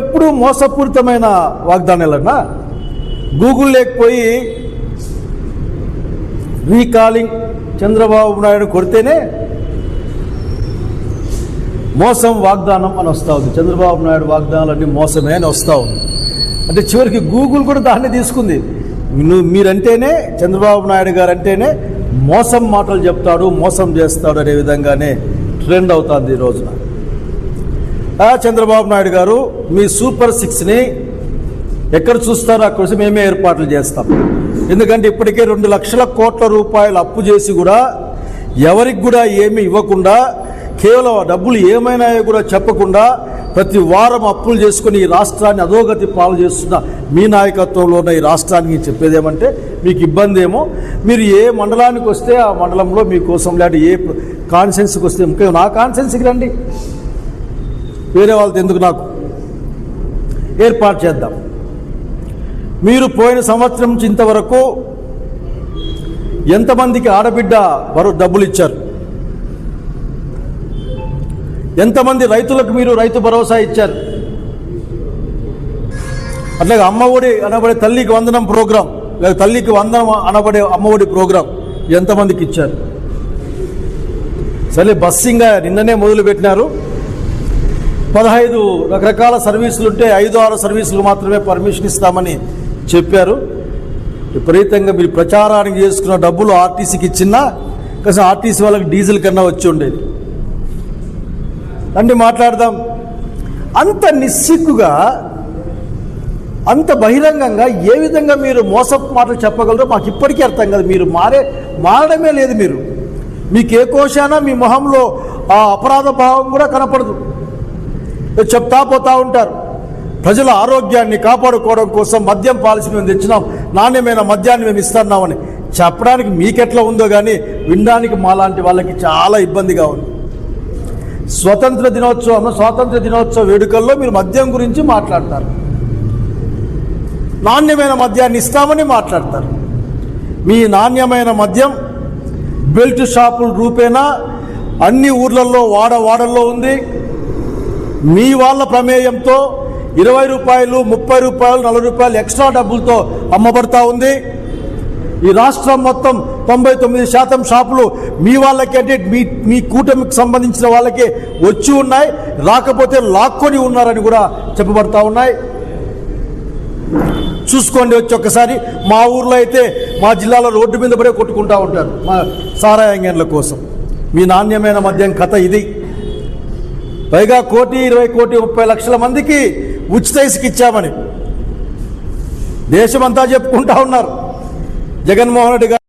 ఎప్పుడు మోసపూరితమైన వాగ్దానాలన్నా గూగుల్ లేకపోయి రీకాలింగ్ చంద్రబాబు నాయుడు కొడితేనే మోసం వాగ్దానం అని వస్తూ ఉంది. చంద్రబాబు నాయుడు వాగ్దానాలన్నీ మోసమే అని వస్తూ ఉంది. అంటే చివరికి గూగుల్ కూడా దాన్ని తీసుకుంది. నువ్వు మీరంటేనే చంద్రబాబు నాయుడు గారు అంటేనే మోసం మాటలు చెప్తాడు మోసం చేస్తాడు అనే విధంగానే ట్రెండ్ అవుతుంది ఈ రోజున. చంద్రబాబు నాయుడు గారు మీ సూపర్ సిక్స్ని ఎక్కడ చూస్తారో అక్కడ మేమే ఏర్పాట్లు చేస్తాం. ఎందుకంటే ఇప్పటికే రెండు లక్షల కోట్ల రూపాయలు అప్పు చేసి కూడా ఎవరికి కూడా ఏమీ ఇవ్వకుండా కేవలం ఆ డబ్బులు ఏమైనా కూడా చెప్పకుండా ప్రతి వారం అప్పులు చేసుకుని ఈ రాష్ట్రాన్ని అధోగతి పాలు చేస్తున్న మీ నాయకత్వంలో ఉన్న ఈ రాష్ట్రానికి చెప్పేది ఏమంటే మీకు ఇబ్బంది ఏమో. మీరు ఏ మండలానికి వస్తే ఆ మండలంలో మీకోసం లేకపోతే ఏ కాన్సెన్స్కి వస్తే ముఖ్యం నా కాన్సెన్స్కి రండి. వేరే వాళ్ళతో ఎందుకు నాకు ఏర్పాటు చేద్దాం? మీరు పోయిన సంవత్సరం నుంచి ఇంతవరకు ఎంతమందికి ఆడబిడ్డ వారు డబ్బులు ఇచ్చారు? ఎంతమంది రైతులకు మీరు రైతు భరోసా ఇచ్చారు? అట్లాగే అమ్మఒడి అనబడే తల్లికి వందనం ప్రోగ్రాం లేదా తల్లికి వందనం అనబడే అమ్మఒడి ప్రోగ్రాం ఎంతమందికి ఇచ్చారు? సరే బస్సింగ్ నిన్ననే మొదలు పెట్టినారు పదహైదు రకరకాల సర్వీసులు ఉంటే ఐదు ఆరు సర్వీసులు మాత్రమే పర్మిషన్ ఇస్తామని చెప్పారు. విపరీతంగా మీరు ప్రచారానికి చేసుకున్న డబ్బులు ఆర్టీసీకి ఇచ్చినా కాస్త ఆర్టీసీ వాళ్ళకి డీజిల్ కన్నా వచ్చి ఉండేది. రండి మాట్లాడదాం. అంత నిస్సిగ్గుగా అంత బహిరంగంగా ఏ విధంగా మీరు మోసపు మాటలు చెప్పగలరో మాకు ఇప్పటికీ అర్థం కాదు. మీరు మారే మారడమే లేదు మీరు. మీకు ఏ కోశానా మీ మొహంలో ఆ అపరాధ భావం కూడా కనపడదు. చెప్తా పోతా ఉంటారు. ప్రజల ఆరోగ్యాన్ని కాపాడుకోవడం కోసం మద్యం పాలసీ మేము తెచ్చినాం. నాణ్యమైన మద్యాన్ని మేము ఇస్తున్నామని. చెప్పడానికి మీకెట్లా ఉందో కానీ వినడానికి మాలాంటి వాళ్ళకి చాలా ఇబ్బందిగా ఉంది. స్వతంత్ర దినోత్సవం స్వాతంత్ర దినోత్సవ వేడుకల్లో మీరు మద్యం గురించి మాట్లాడతారు. నాణ్యమైన మద్యాన్ని ఇస్తామని మాట్లాడతారు. మీ నాణ్యమైన మద్యం బెల్ట్ షాపుల రూపేణా అన్ని ఊర్లలో వాడ వాడల్లో ఉంది. మీ వాళ్ళ ప్రమేయంతో ఇరవై రూపాయలు ముప్పై రూపాయలు నలభై రూపాయలు ఎక్స్ట్రా డబ్బులతో అమ్మబడతా ఉంది. ఈ రాష్ట్రం మొత్తం తొంభై తొమ్మిది శాతం షాపులు మీ వాళ్ళకి అంటే మీ మీ కూటమికి సంబంధించిన వాళ్ళకే వచ్చి ఉన్నాయి. రాకపోతే లాక్కొని ఉన్నారని కూడా చెప్పబడతా ఉన్నాయి. చూసుకోండి వచ్చి ఒక్కసారి. మా ఊర్లో అయితే మా జిల్లాలో రోడ్డు మీద పడే కొట్టుకుంటా ఉంటారు మా సారాయంగన్ల కోసం. మీ నాణ్యమైన మద్యం కథ ఇది. పైగా కోటి ఇరవై కోటి ముప్పై లక్షల మందికి ఉచిత ఇసుక ఇచ్చామని. దేశమంతా చెప్పుకుంటా ఉన్నారు. జగన్మోహన్ రెడ్డి గారు